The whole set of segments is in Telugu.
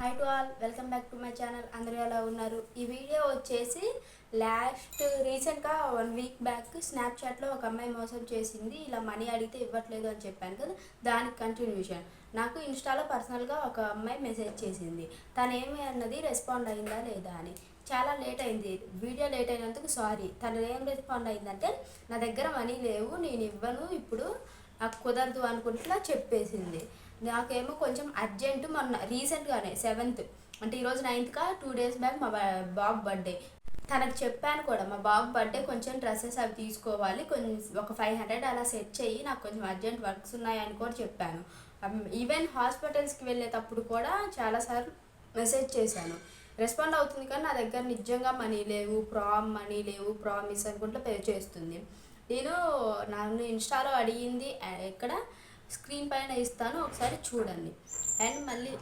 Hi to all welcome back to my channel అందరూ ఎలా ఉన్నారు? ఈ వీడియో వచ్చేసి లాస్ట్ రీసెంట్గా వన్ వీక్ బ్యాక్ స్నాప్చాట్లో ఒక అమ్మాయి మోసం చేసింది. ఇలా మనీ అడిగితే ఇవ్వట్లేదు అని చెప్పాను కదా దానికి కంటిన్యూషన్ నాకు ఇన్స్టాలో పర్సనల్గా ఒక అమ్మాయి మెసేజ్ చేసింది. తను ఏమి అన్నది రెస్పాండ్ అయిందా లేదా అని. చాలా లేట్ అయింది. వీడియో లేట్ అయినందుకు సారీ తను ఏం రెస్పాండ్ అయిందంటే నా దగ్గర మనీ లేవు నేను ఇవ్వను ఇప్పుడు నాకు కుదరదు అనుకుంటున్నా చెప్పేసింది. నాకేమో కొంచెం అర్జెంట్ మొన్న రీసెంట్గానే సెవెంత్. అంటే ఈరోజు నైన్త్గా టూ డేస్ బ్యాక్ మా బాబు బర్త్డే. తనకు చెప్పాను కూడా మా బాబు బర్త్డే కొంచెం డ్రెస్సెస్ అవి తీసుకోవాలి కొంచెం ఒక ఫైవ్ హండ్రెడ్ అలా సెట్ చేయి నాకు కొంచెం అర్జెంట్ వర్క్స్ ఉన్నాయని కూడా చెప్పాను. ఈవెన్ హాస్పిటల్స్కి వెళ్ళేటప్పుడు కూడా చాలాసార్లు మెసేజ్ చేశాను. రెస్పాండ్ అవుతుంది కానీ నా దగ్గర నిజంగా మనీ లేవు ప్రామ్ మనీ లేవు ప్రామిస్ అనుకుంటూ పే చేస్తుంది. నేను నన్ను ఇన్స్టాలో అడిగింది ఎక్కడ? స్క్రీన్ పైన ఇస్తాను ఒకసారి చూడండి. అండ్ మళ్ళీ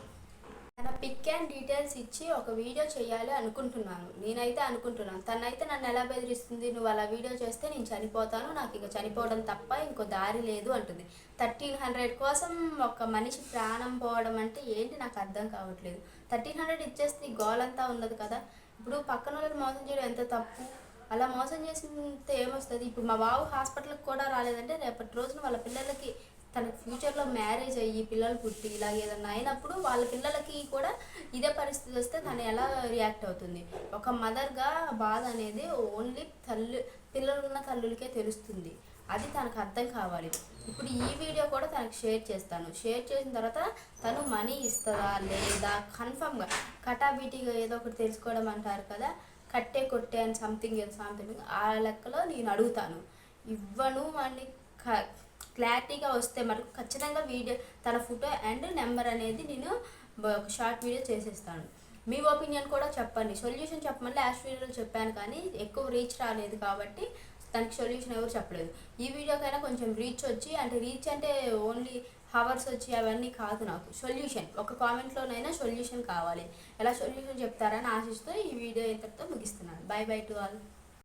తన పిక్ అండ్ డీటెయిల్స్ ఇచ్చి ఒక వీడియో చేయాలి అనుకుంటున్నాను. నేనైతే అనుకుంటున్నాను. తనైతే నన్ను ఎలా బెదిరిస్తుంది? నువ్వు అలా వీడియో చేస్తే నేను చనిపోతాను నాకు ఇక చనిపోవడం తప్ప ఇంకో దారి లేదు అంటుంది. థర్టీన్ హండ్రెడ్ కోసం ఒక మనిషి ప్రాణం పోవడం అంటే ఏంటి నాకు అర్థం కావట్లేదు. థర్టీన్ హండ్రెడ్ ఇచ్చేస్తే ఈ గోల్ అంతా ఉండదు కదా. ఇప్పుడు పక్కన వాళ్ళని మోసం చేయడం ఎంత తప్పు? అలా మోసం చేసినంత ఏమొస్తుంది? ఇప్పుడు మా బాబు హాస్పిటల్కి కూడా రాలేదంటే రేపటి రోజున వాళ్ళ పిల్లలకి తన ఫ్యూచర్లో మ్యారేజ్ అయ్యి పిల్లలు పుట్టి ఇలా ఏదన్నా అయినప్పుడు వాళ్ళ పిల్లలకి కూడా ఇదే పరిస్థితి వస్తే తను ఎలా రియాక్ట్ అవుతుంది? ఒక మదర్గా బాధ అనేది ఓన్లీ తల్లి పిల్లలున్న తల్లులకే తెలుస్తుంది. అది తనకు అర్థం కావాలి. ఇప్పుడు ఈ వీడియో కూడా తనకు షేర్ చేస్తాను. షేర్ చేసిన తర్వాత తను మనీ ఇస్తుందా లేదా? కన్ఫర్మ్గా కటాబీటీగా ఏదో ఒకటి తెలుసుకోవడం అంటారు కదా కట్టే కొట్టే అని సంథింగ్ సంథింగ్ ఆ లెక్కలో నేను అడుగుతాను. ఇవ్వను అని క్లారిటీగా వస్తే మనకు ఖచ్చితంగా వీడియో తన ఫోటో అండ్ నెంబర్ అనేది నేను ఒక షార్ట్ వీడియో చేసేస్తాను. మీ ఒపీనియన్ కూడా చెప్పండి. సొల్యూషన్ చెప్పమని లాస్ట్ వీడియోలో చెప్పాను కానీ ఎక్కువ రీచ్ రాలేదు కాబట్టి దానికి సొల్యూషన్ ఎవరు చెప్పలేదు. ఈ వీడియోకైనా కొంచెం రీచ్ వచ్చి అంటే రీచ్ అంటే ఓన్లీ హవర్స్ వచ్చి అవన్నీ కాదు నాకు. సొల్యూషన్ ఒక కామెంట్లోనైనా సొల్యూషన్ కావాలి. ఎలా సొల్యూషన్ చెప్తారని ఆశిస్తూ ఈ వీడియో ఇంతటితో ముగిస్తున్నాను. By by to all